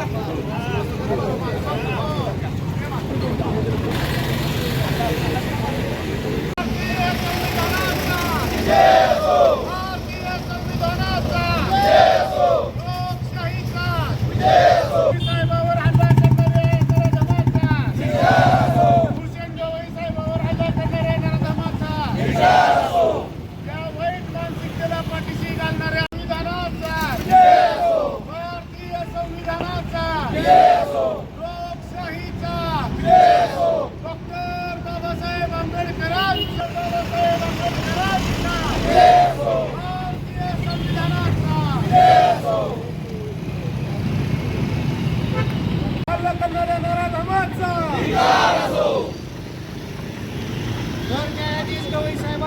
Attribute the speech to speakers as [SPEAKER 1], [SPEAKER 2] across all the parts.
[SPEAKER 1] Thank you.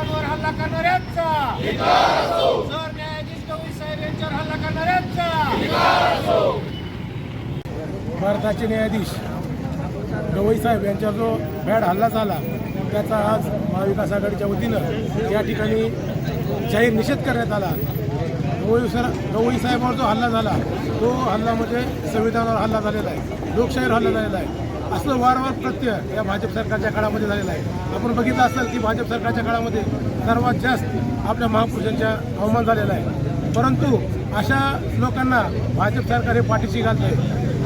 [SPEAKER 1] Gavai हल्ला करणाऱ्यांचा. सरन्यायाधीश गवई साहेब यांच्यावर हल्ला करणाऱ्यांचा.
[SPEAKER 2] भारताचे न्यायाधीश गवई साहेब यांच्या जो बॅड हल्ला झाला त्याचा आज महाविकास आघाडीच्या वतीनं या ठिकाणी जाहीर निषेध करण्यात आला. गवई सर गवई साहेबावर जो हल्ला झाला तो हल्ला म्हणजे संविधानावर हल्ला झालेला आहे लोकशाहीवर हल्ला झालेला आहे. असं वारंवार प्रत्यय या भाजप सरकारच्या काळामध्ये झालेला आहे. आपण बघितलं असेल की भाजप सरकारच्या काळामध्ये सर्वात जास्त आपल्या महापुरुषांच्या अवमान झालेला आहे. परंतु अशा लोकांना भाजप सरकार हे पाठीशी घालते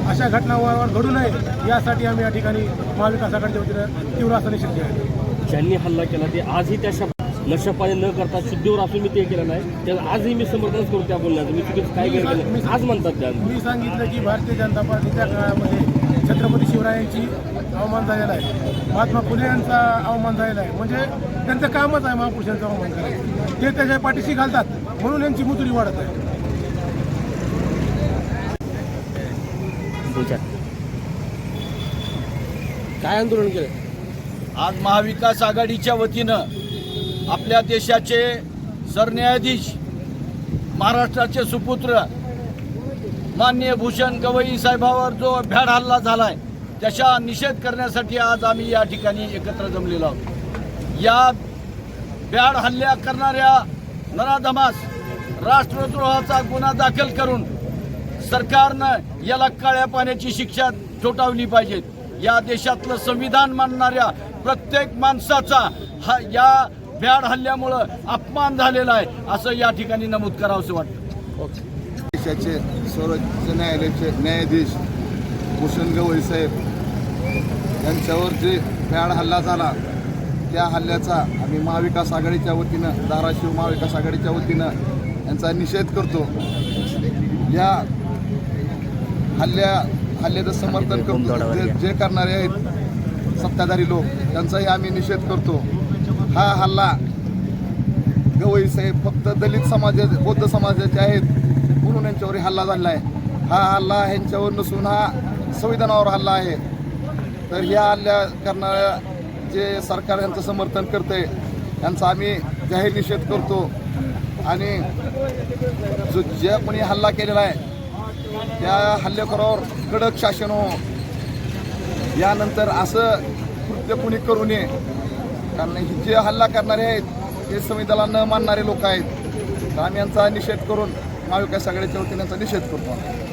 [SPEAKER 2] अशा घटना वारंवार घडू नये यासाठी आम्ही या ठिकाणी महाविकास आघाडीच्या वतीनं तीव्र असा निषेध केला
[SPEAKER 3] ज्यांनी हल्ला केला ते आजही त्या शब्द नशापाणी न करता शुद्धीवर असून मी ते केलं नाही. त्याला आजही मी समर्थनच करू त्या बोलण्याचं. मी चुकीचं काय केलं
[SPEAKER 2] मी-
[SPEAKER 3] आज म्हणतात त्या.
[SPEAKER 2] मी सांगितलं की भारतीय जनता पार्टीच्या काळामध्ये छत्रपती शिवरायांची अवमान झालेला आहे. महात्मा फुले यांचा अवमान झालेला आहे. म्हणजे त्यांचं कामच आहे महापुरुषांचं अवमान करायचं. ते त्याच्या पाठीशी घालतात म्हणून यांची मुतुरी वाढत आहे.
[SPEAKER 3] काय आंदोलन केलं?
[SPEAKER 4] आज महाविकास आघाडीच्या वतीनं आपल्या देशाचे सरन्यायाधीश महाराष्ट्राचे सुपुत्र माननीय भूषण गवई साहेबावर जो भ्याड हल्ला झालाय त्याचा निषेध करण्यासाठी आज आम्ही या ठिकाणी एकत्र जमलेलो आहोत. या भ्याड हल्ल्या करणाऱ्या नराधमास राष्ट्रद्रोहाचा गुन्हा दाखल करून सरकारनं याला काळ्या पाण्याची शिक्षा ठोठावली पाहिजे. या देशातलं संविधान मानणाऱ्या प्रत्येक माणसाचा हा या भ्याड हल्ल्यामुळं अपमान झालेला आहे असं या ठिकाणी नमूद करावंसं वाटतं. ओके.
[SPEAKER 5] देशाचे सर्वोच्च न्यायालयाचे न्यायाधीश भूषण गवई साहेब यांच्यावर जे भ्याड हल्ला झाला त्या हल्ल्याचा आम्ही महाविकास आघाडीच्या वतीनं धाराशिव महाविकास आघाडीच्या वतीनं यांचा निषेध करतो. या हल्ल्या हल्ल्याचं समर्थन करतो. जे जे करणारे आहेत सत्ताधारी लोक त्यांचाही आम्ही निषेध करतो. हा हल्ला गवई साहेब फक्त दलित समाजा बौद्ध समाजाचे आहेत. म्हणून यांच्यावर हल्ला झाला आहे. हा हल्ला ह्यांच्यावर नसून हा संविधानावर हल्ला आहे. तर ह्या हल्ल्या करणाऱ्या जे सरकार यांचं समर्थन करते यांचा आम्ही जाहीर निषेध करतो. आणि जो ज्या कोणी हल्ला केलेला आहे त्या हल्लेखोरावर कडक शासन हो. यानंतर असं कृत्य कुणी करू नये. कारण जे हल्ला करणारे आहेत हे संविधानाला न मानणारे लोक आहेत. तर आम्ही यांचा निषेध करून महाविकास आघाडीच्या वतीने यांचा निषेध करतो